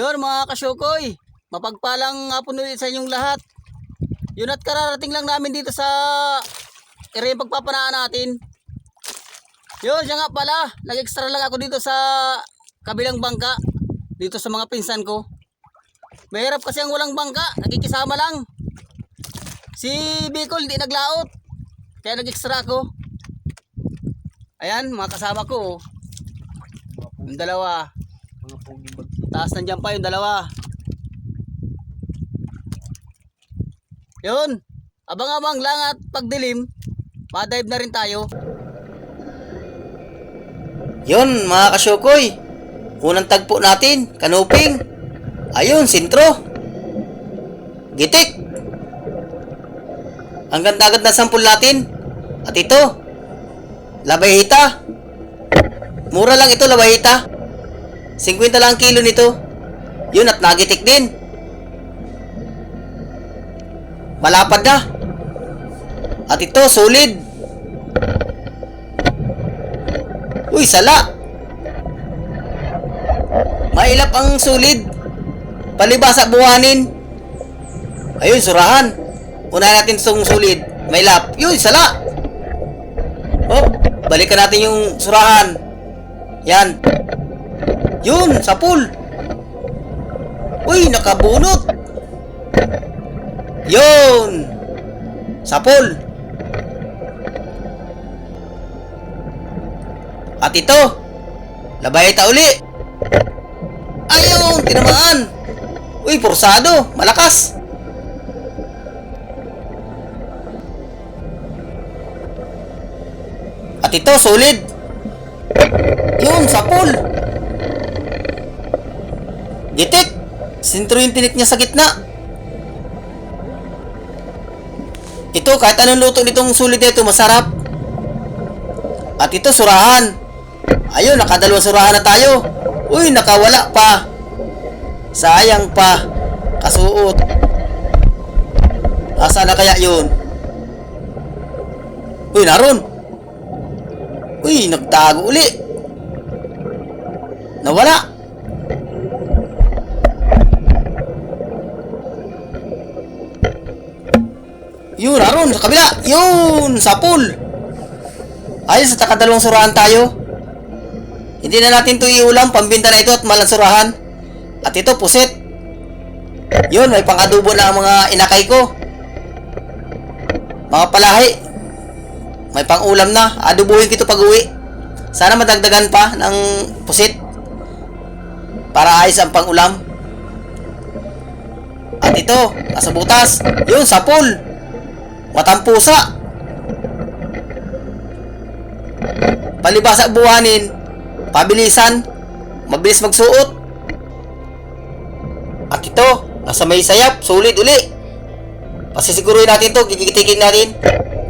Yun mga kasyukoy, mapagpalang hapon ulit sa inyong lahat. Yun at kararating lang namin dito sa area yung pagpapanaan natin. Yun, siya nga pala, nag-extra lang ako dito sa kabilang bangka. Dito sa mga pinsan ko. Mahirap kasi ang walang bangka, nakikisama lang. Si Bicol di naglaot. Kaya nag-extra ako. Ayan, mga kasama ko. oh. Yung dalawa. Mga bag. Taas nandiyan pa yung dalawa. Yun. Abang-abang lang at pagdilim, madive na rin tayo. Yun, mga kasyukoy. Unang tagpo natin, kanuping. Ayun, sintro. Gitik. Ang ganda-ganda sampul natin. At ito, labayhita. Mura lang ito, labayhita. 50 lang ang kilo nito. Yun at nagitik din. Malapad na. At ito, solid. Uy, sala. Mailap ang solid. Palibasa buhanin. Ayun, surahan. Unahin natin itong solid. Mailap. Yun, sala. Oh, balikan natin yung surahan. Yan. Yun, sa pool. Uy, nakabunot. Yun. Sa pool. At ito, labayita uli. Ayun, tinamaan. Uy, porsado, malakas. At ito, solid. Yun, sa pool. Gitik! Sintro yung tinik niya sa gitna. Ito, kahit anong luto nitong sulit ito, masarap. At ito, surahan. Ayun, nakadalawang surahan na tayo. Uy, nakawala pa. Sayang pa. Kasuot. Asa na kaya yun? Uy, naroon. Uy, nagtago uli. Nawala. Yun, naroon, sa kabila. Yun, sa pool. Ayos, at nakadalawang surahan tayo. Hindi na natin ito iulam, pambinta na ito at malansurahan. At ito, puset. Yun, may pangadubo na ang mga inakay ko. Mga palahi. May pang-ulam na. Adubuhin ko pag uwi. Sana madagdagan pa ng pusit. Para ayos ang pang-ulam. At ito, nasa butas. Yun, sa pool. Matampusa. Palibasa buhanin. Pabilisan. Mabilis magsuot. At ito, nasa may sayap. Sulit uli. Pasisiguruhin natin to. Gigitikin natin.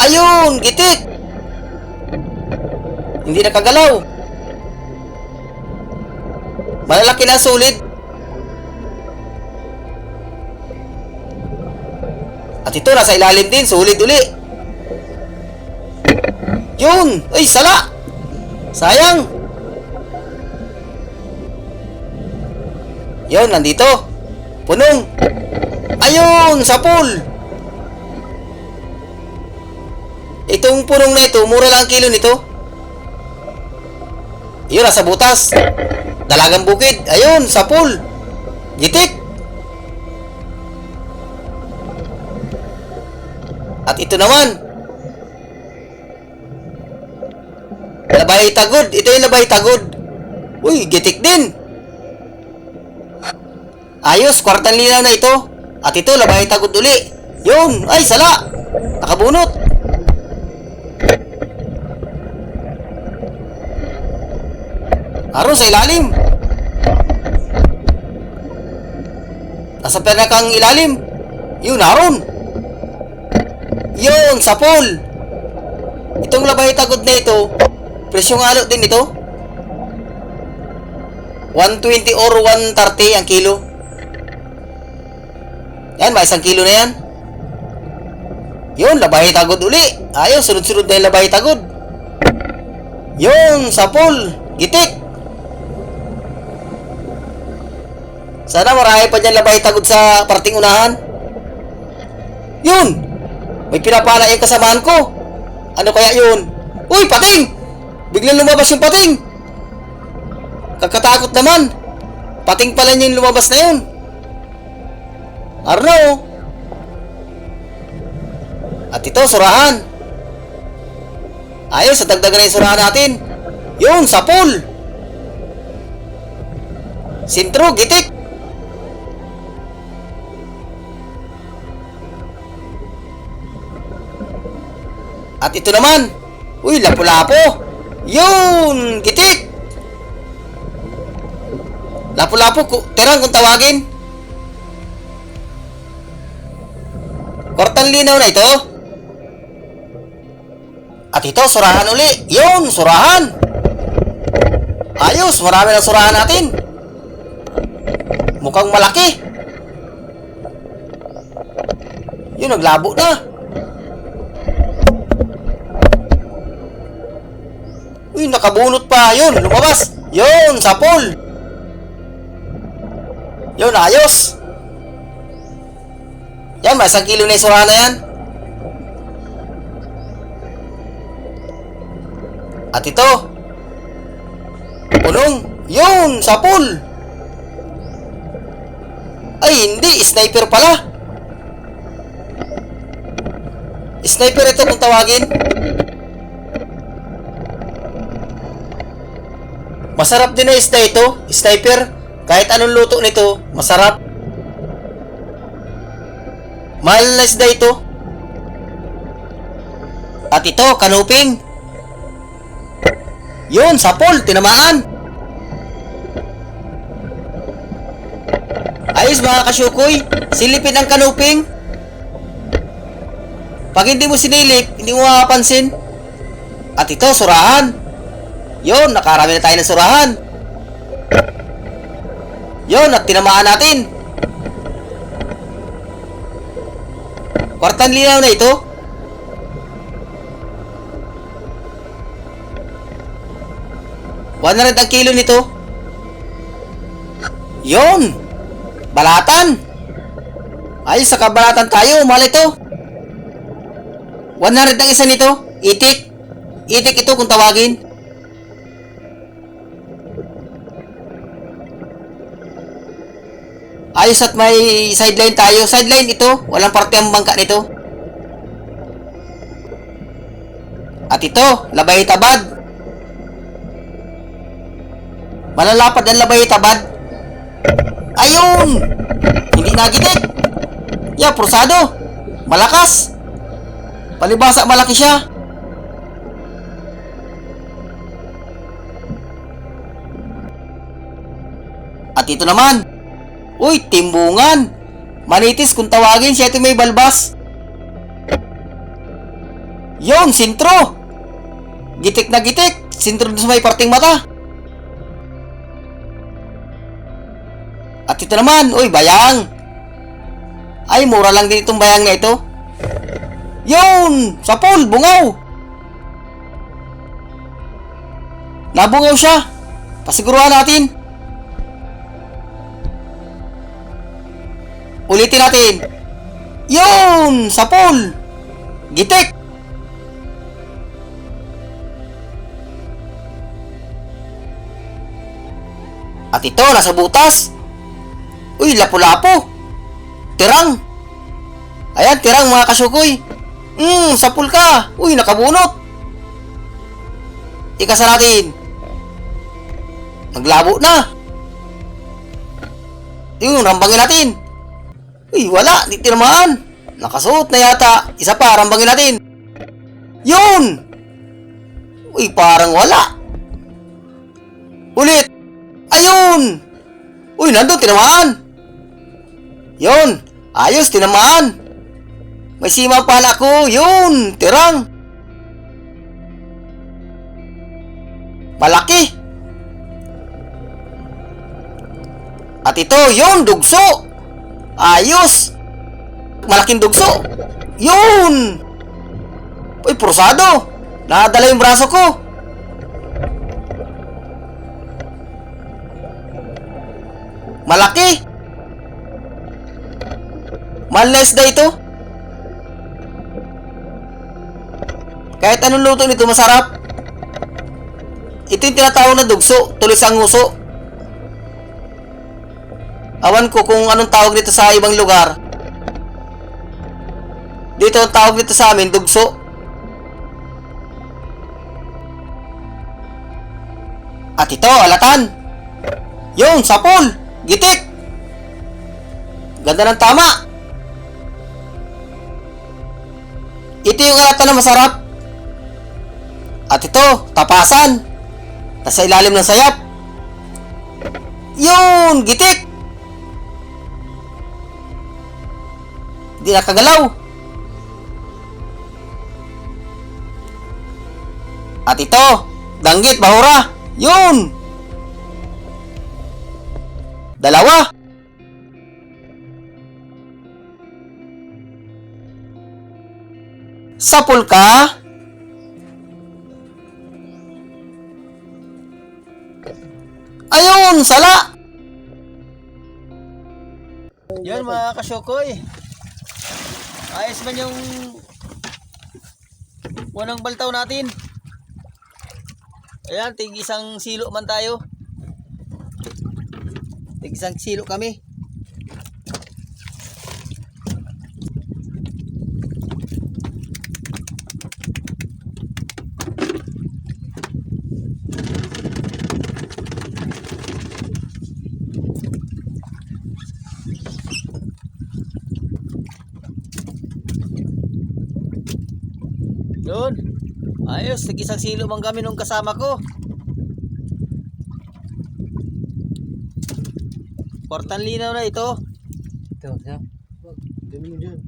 Ayun! Gitik! Hindi nakagalaw. Malalaki na sulit. At ito, nasa ilalim din. Sulit uli. Yun! Ay, sala! Sayang! Yun, nandito. Punong. Ayun, sa pool. Itong punong na ito, mura lang ang kilo nito. Yun, nasa butas. Dalagang bukid. Ayun, sa pool. Gitik. At ito naman. Labay tagod. Ito yung labay tagod. Uy, gitik din. Ayos, kwartang linaw na ito. At ito, labay tagod uli. Yun, ay, sala. Nakabunot. Aron sa ilalim. Nasa kang ilalim. Yun, aron. Yun, sa pool. Itong labay tagod na ito, presyong alo din ito. 120 or 130 ang kilo. Yan, may isang kilo na yan. Yun, labay tagod uli. Ayos, sunod-sunod na yung labay tagod. Yun, sa pool. Gitik. Sana marami pa dyan labay tagod sa parting unahan. Yun! May pinapala yung kasamaan ko. Ano kaya yun? Uy, pating! Biglang lumabas yung pating! Kakatakot naman. Pating pala yung lumabas na yun. Arno! At ito, surahan. Ayos, sa dagdagan na yung surahan natin. Yun, sa pool. Sintro, gitik. At ito naman. Uy, lapu-lapo. Yun, gitik. Lapu-lapo, terang kung tawagin. Kortang linaw na ito. At ito, surahan uli. Yun, surahan. Ayos, marami na surahan natin. Mukhang malaki. Yun, naglabo na. Uy, nakabunot pa. Yun, lumabas. Yun, sa pool. Yun, ayos. Yan, may isang kilo na surahan na yan. At ito. Punong. Yun, sa pool. Ay, hindi. Sniper pala. Sniper ito kung tawagin. Masarap din na isda ito. Sniper. Kahit anong luto nito, masarap. Mahal na isda ito. At ito, kanuping. Yun, sa pool, tinamaan. Ayos mga kasyukoy, silipin ang kanuping. Pag hindi mo sinilip, hindi mo makapansin. At ito, surahan. Yun, nakarami na tayo ng surahan. Yun, at tinamaan natin. Kwartan linaw na ito. One hundred kilo nito. Yun! Balatan! Ay, sa kabalatan tayo, mahal ito. 100 ang isa nito. Itik. Itik ito kung tawagin. Ayos at may sideline tayo. Sideline ito. Walang parte ang bangka nito. At ito, labay tabad. Malalapad ang labay tabad. Ayun! Hindi nagitik. Ya, prosado. Malakas. Palibasa malaki siya. At ito naman. Uy, timbungan. Manitis kung tawagin siya ito may balbas. Yon, sintro. Gitik na gitik. Sintro sa may parting mata. At ito naman, uy, bayang. Ay, mura lang din itong bayang na ito. Yun! Sa bungaw! Nabungaw siya. Pasiguruhan natin. Ulitin natin. Yun! Sa pool! Gitik! At ito, nasa butas. Uy, lapu-lapo. Tirang. Ayan, tirang mga kasukoy. Hmm, sa pool ka. Uy, nakabunot. Ikasa natin. Naglabo na. Yun, rambangin natin. Uy, wala. Di tinamaan. Nakasuot na yata. Isa pa, rambangin natin. Yun! Uy, parang wala. Ulit. Ayun! Uy, nandun, tinamaan. Yun, ayos, tinamaan. May sima pala ko. Yun, tirang. Malaki. At ito, yun, dugso. Ayos. Malaking dugso. Yun. Uy, prosado. Nadala yung braso ko. Malaki. Mahal na ito. Kahit anong luto nito, masarap. Ito yung tinatawag na dugso, tulis ang nguso. Awan ko kung anong tawag dito sa ibang lugar. Dito ang tawag dito sa amin, dugso. At ito, alatan. Yung, sapol, gitik. Ganda ng tama. Ito yung alatan na masarap. At ito, tapasan. Nasa ilalim ng sayap. Yun, gitik. Di nakagalaw. At ito, danggit, bahura. Yun. Dalawa. Sapul ka? Ayun, sala. Yun mga kasyokoy. Ayos man yung unang baltaw natin. Ayan, tig isang silo man tayo. Tig isang silo kami. Yun. Ayos, tig isang silo man kami nung kasama ko. Portan linaw na ito. Ito, siya. Dami mo dyan.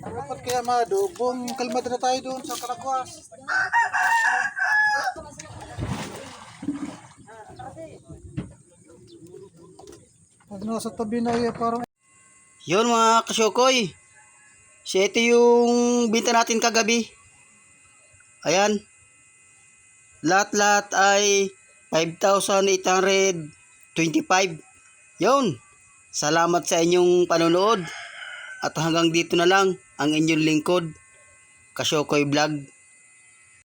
Dapat kaya madubong kalmad na tayo doon sa Karagwas. Pag nasa tabi na iya parang Yun mga kasyokoy. Ito yung binta natin kagabi. Ayan. Lahat-lahat ay 5,825. Yun. Salamat sa inyong panonood. At hanggang dito na lang ang inyong lingkod. Kasyokoy Vlog.